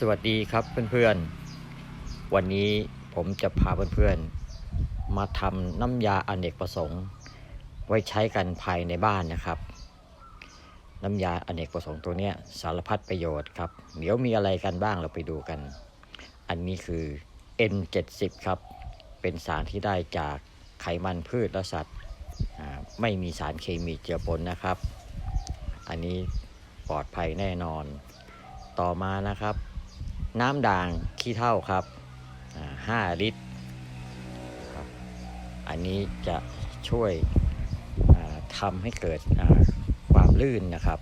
สวัสดีครับเพื่อนๆ วันนี้ผมจะพาเพื่อนๆ มาทำน้ำยาอเนกประสงค์ ไว้ใช้กันภายในบ้านนะครับ น้ำยาอเนกประสงค์ตัวนี้สารพัดประโยชน์ครับ เดี๋ยวมีอะไรกันบ้างเราไปดูกัน อันนี้คือ N70 ครับ เป็นสารที่ได้จากไขมันพืชและสัตว์ ไม่มีสารเคมีเจือปนนะครับ อันนี้ปลอดภัยแน่นอน ต่อมานะครับ น้ำด่างขี้เถ้าครับอ่า5ลิตรครับ อันนี้จะช่วยทำให้เกิดความลื่นนะครับ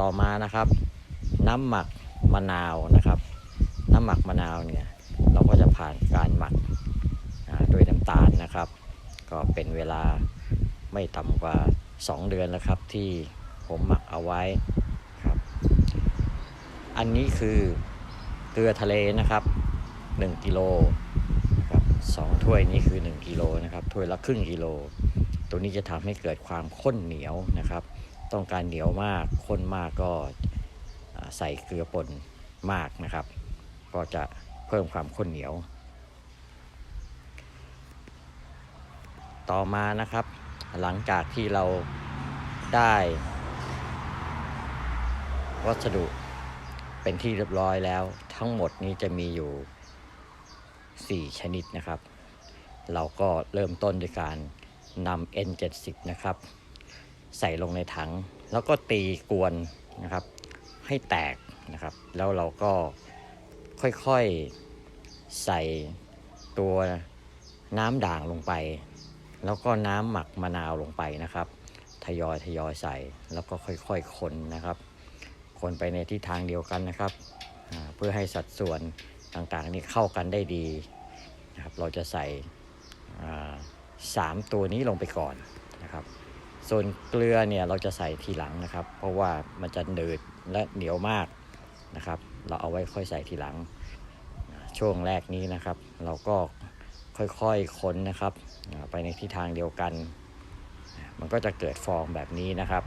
ต่อมานะครับ น้ำหมักมะนาวนะครับ น้ำหมักมะนาวเนี่ยเราก็จะผ่านการหมักด้วยน้ำตาลนะครับ ก็เป็นเวลาไม่ต่ำกว่า 2 เดือนแล้วครับที่ผมหมักเอาไว้ครับ อันนี้คือ เกลือทะเลนะครับ 1กิโลนะครับสองถ้วยนี้คือ 1กิโลนะครับถ้วยละครึ่งกิโล ตัวนี้จะทำให้เกิดความข้นเหนียวนะครับ ต้องการเหนียวมากข้นมากก็ใส่เกลือป่นมากนะครับ ก็จะเพิ่มความข้นเหนียว ต่อมานะครับ หลังจากที่เราได้วัสดุเป็นที่เรียบร้อยแล้ว ทั้งหมดนี้จะมีอยู่ 4 ชนิดนะครับ เราก็เริ่มต้นด้วยการนำ N70 นะครับ ใส่ลงในถัง แล้วก็ตีกวนนะครับ ให้แตกนะครับ แล้วเราก็ค่อยๆใส่ตัวน้ำด่างลงไป แล้วก็น้ำหมักมะนาวลงไปนะครับ ทยอยทยอยใส่แล้วก็ค่อยๆคนนะครับ คนไปในทิศทางเดียวกันนะครับ เพื่อให้สัดส่วนต่างๆนี้เข้ากันได้ดีนะครับเราจะใส่สามตัวนี้ลงไปก่อนนะครับส่วนเกลือเนี่ยเราจะใส่ทีหลังนะครับ เพราะว่ามันจะหนืดและเหนียวมากนะครับ เราเอาไว้ค่อยใส่ทีหลัง ช่วงแรกนี้นะครับ เราก็ค่อยๆค้นนะครับ ไปในทิศทางเดียวกัน มันก็จะเกิดฟองแบบนี้นะครับ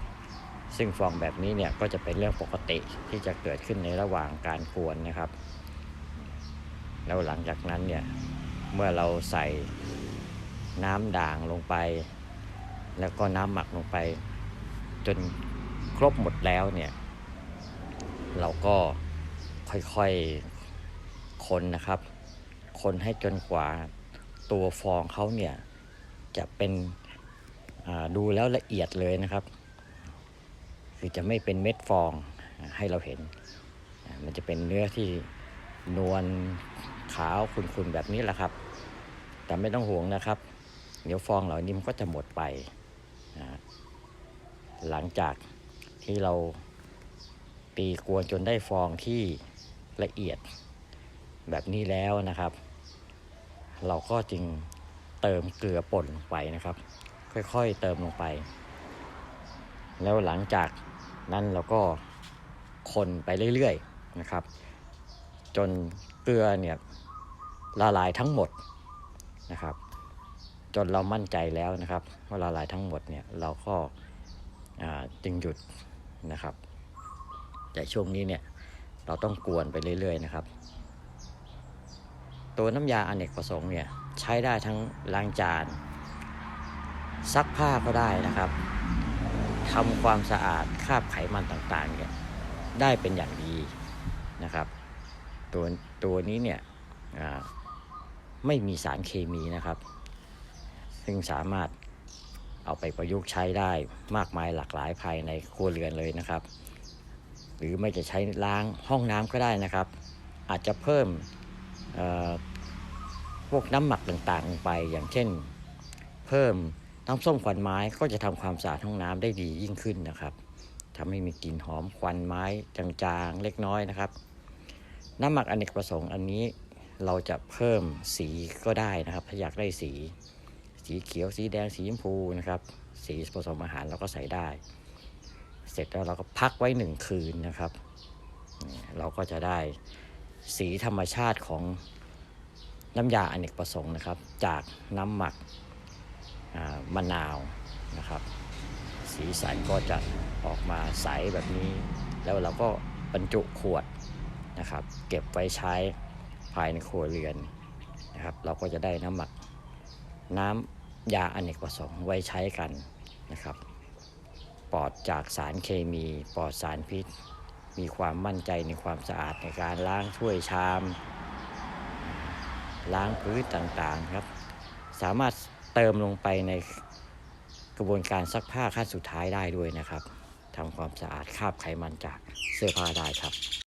ซึ่งฟองแบบนี้เนี่ยก็จะเป็นเรื่องปกติที่จะเกิดขึ้นในระหว่างการกวนนะครับ แล้วหลังจากนั้นเนี่ยเมื่อเราใส่น้ำด่างลงไป แล้วก็น้ำหมักลงไป จนครบหมดแล้วเนี่ยเราก็ค่อยๆคนนะครับ คนให้จนกว่าตัวฟองเขาเนี่ยจะเป็นดูแล้วละเอียดเลยนะครับ คือจะไม่เป็นเม็ดฟองให้เราเห็น มันจะเป็นเนื้อที่นวลขาวขุ่นๆแบบนี้แหละครับ แต่ไม่ต้องห่วงนะครับ เดี๋ยวฟองเหล่านี้มันก็จะหมดไป หลังจากที่เราตีกวนจนได้ฟองที่ละเอียดแบบนี้แล้วนะครับ เราก็จึงเติมเกลือป่นไปนะครับ ค่อยๆเติมลงไป แล้วหลังจากนั้นเราก็คนไปเรื่อยๆนะครับ จนเกลือเนี่ยละลายทั้งหมดนะครับ จนเรามั่นใจแล้วนะครับว่าละลายทั้งหมดเนี่ยเราก็จึงหยุดนะครับ แต่ช่วงนี้เนี่ยเราต้องกวนไปเรื่อยๆนะครับ ตัวน้ำยาอเนกประสงค์เนี่ยใช้ได้ทั้งล้างจาน ซักผ้าก็ได้นะครับ ทำความสะอาดคราบไขมันต่างๆเนี่ยได้เป็นอย่างดีนะครับตัวตัวนี้เนี่ยไม่มีสารเคมีนะครับ ซึ่งสามารถเอาไปประยุกต์ใช้ได้มากมายหลากหลายภายในครัวเรือนเลยนะครับ หรือไม่จะใช้ล้างห้องน้ำก็ได้นะครับ อาจจะเพิ่มพวกน้ำหมักต่างๆลงไปอย่างเช่น เพิ่ม น้ำส้มควันไม้ก็จะทำความสะอาดห้องน้ำได้ดียิ่งขึ้นนะครับทำให้มีกลิ่นหอมควันไม้จางๆเล็กน้อยนะครับ น้ำหมักอเนกประสงค์อันนี้เราจะเพิ่มสีก็ได้นะครับ ถ้าอยากได้สี สีเขียวสีแดงสีชมพูนะครับ สีผสมอาหารเราก็ใส่ได้ เสร็จแล้วเราก็พักไว้หนึ่งคืนนะครับ เราก็จะได้สีธรรมชาติของน้ำยาอเนกประสงค์นะครับ จากน้ำหมัก มะนาวนะครับ สีสันก็จะออกมาใสแบบนี้ แล้วเราก็บรรจุขวดนะครับ เก็บไว้ใช้ภายในครัวเรือนนะครับ เราก็จะได้น้ำหมักน้ำยาอเนกประสงค์ไว้ใช้กันนะครับ ปลอดจากสารเคมีปลอดสารพิษ มีความมั่นใจในความสะอาดในการล้างถ้วยชาม ล้างพื้นต่างๆครับ สามารถ เติมลงไปในกระบวนการซักผ้าขั้นสุดท้ายได้ด้วยนะครับทำความสะอาดคราบไขมันจากเสื้อผ้าได้ครับ